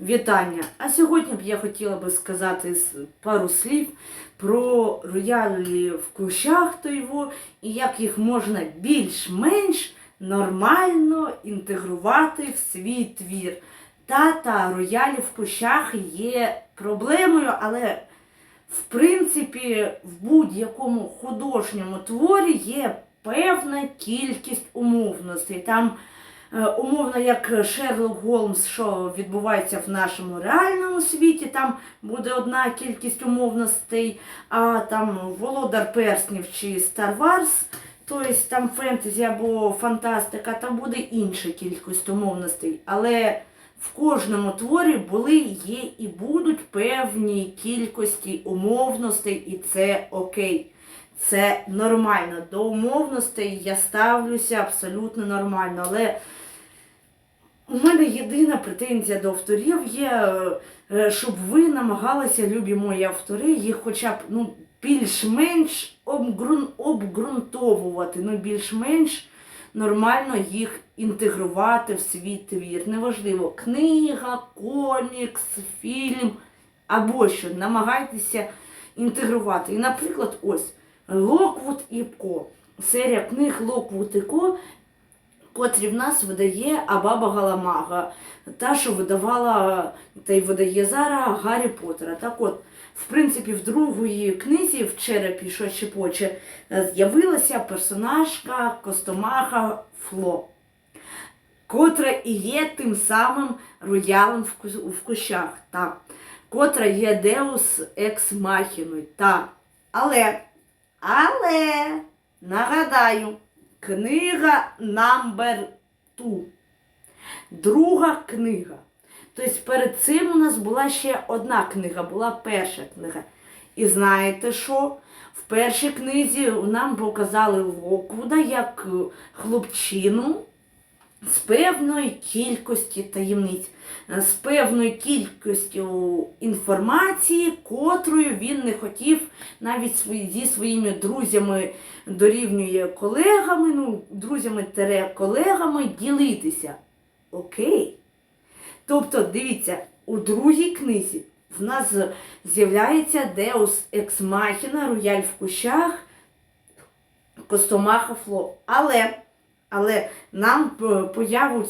Вітання! А сьогодні б я хотіла би сказати пару слів про роялі в кущах Тойво і як їх можна більш-менш нормально інтегрувати в свій твір. Та-та, роялі в кущах є проблемою, але в принципі в будь-якому художньому творі є певна кількість умовностей. Там умовно, як Шерлок Голмс, що відбувається в нашому реальному світі, там буде одна кількість умовностей, а там Володар Перснів чи Star Wars, тобто там фентезі або фантастика, там буде інша кількість умовностей. Але в кожному творі були, є і будуть певні кількості умовностей, і це окей. Це нормально. До умовностей я ставлюся абсолютно нормально. Але у мене єдина претензія до авторів є, е, щоб ви намагалися, любі мої автори, їх хоча б ну, більш-менш обґрун- обґрунтовувати, ну, більш-менш нормально їх інтегрувати в свій твір. Неважливо, книга, комікс, фільм або що. Намагайтеся інтегрувати. І, наприклад, ось Локвуд і Ко. Серія книг Локвуд і Ко, котрі в нас видає Абаба Галамага, та, що видавала та й видає зараз Гаррі Поттера. Так от, в принципі, в другої книзі в черепі, що шепоче, е, з'явилася персонажка Костомаха Фло, котра і є тим самим роялем в кущах, так, котра є Деус Екс Махіною. Але, але, нагадаю, книга number two. Друга книга. Тобто перед цим у нас була ще одна книга, була перша книга. І знаєте що? В першій книзі нам показали Локвуда як е, хлопчину з певної кількості таємниць, е, з певною кількістю інформації, котрою він не хотів навіть зі своїми друзями дорівнює колегами, ну, друзями тере колегами ділитися. Окей. Тобто, дивіться, у другій книзі в нас з'являється Деус Екс Махіна, Рояль в кущах, Костомаха Фло. Але, але нам появу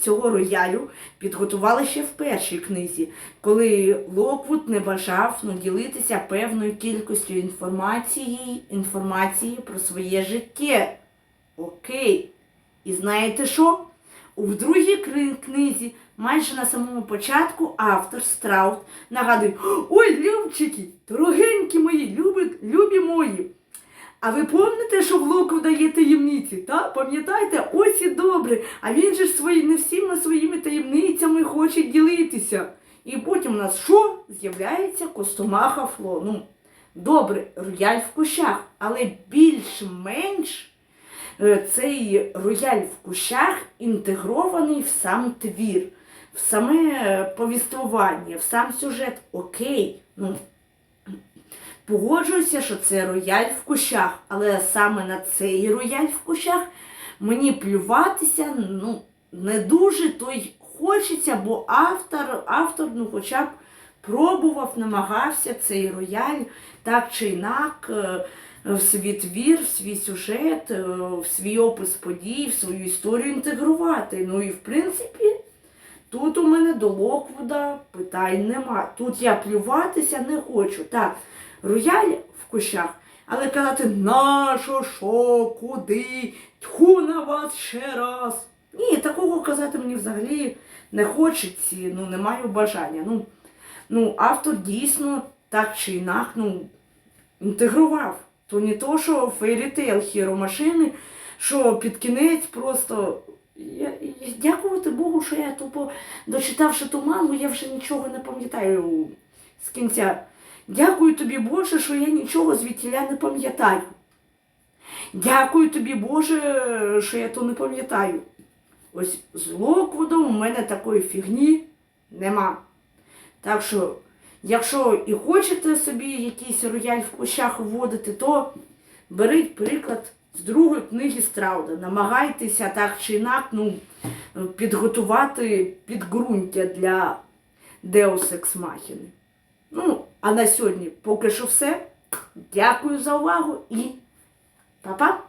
цього роялю підготували ще в першій книзі, коли Локвуд не бажав ну, ділитися певною кількістю інформації, інформації про своє життя. Окей. І знаєте що? У другій книзі, майже на самому початку, автор Страут нагадує: Ой, любчики, дорогенькі мої, любі, любі мої. А ви пам'ятаєте, що в Локу дає таємниці? Та? Пам'ятаєте? Ось і добре. А він же ж свої, не всіма своїми таємницями хоче ділитися. І потім у нас що? З'являється Костомаха Фло. Ну, добре, рояль в кущах, але більш-менш е, цей рояль в кущах інтегрований в сам твір, в саме повіствування, в сам сюжет. Окей. Ну, погоджуюся, що це рояль в кущах, але саме на цей рояль в кущах мені плюватися ну, не дуже то й хочеться, бо автор, автор ну, хоча б пробував, намагався цей рояль так чи інак е, в свій твір, в свій сюжет, е, в свій опис подій, в свою історію інтегрувати. Ну і в принципі. Тут у мене до Локвуда питань нема. Тут я плюватися не хочу. Так, рояль в кущах, але казати на що, куди, тьху на вас ще раз. Ні, такого казати мені взагалі не хочеться, ну не маю бажання. Ну, ну автор дійсно так чи інак ну, інтегрував. То не то, що фейрітейл хіро машини, що під кінець просто. Я, я, дякувати Богу, що я тупо дочитавши ту мангу, я вже нічого не пам'ятаю з кінця. Дякую тобі, Боже, що я нічого звідтіля не пам'ятаю. Дякую тобі, Боже, що я то не пам'ятаю. Ось з Локвудом у мене такої фігні нема. Так що, якщо і хочете собі якийсь рояль в кущах вводити, то беріть приклад з другої книги Страуда. Намагайтеся так чи інак ну, підготувати підґрунтя для Deus Ex Machina. Ну, а на сьогодні поки що все. Дякую за увагу і па-па!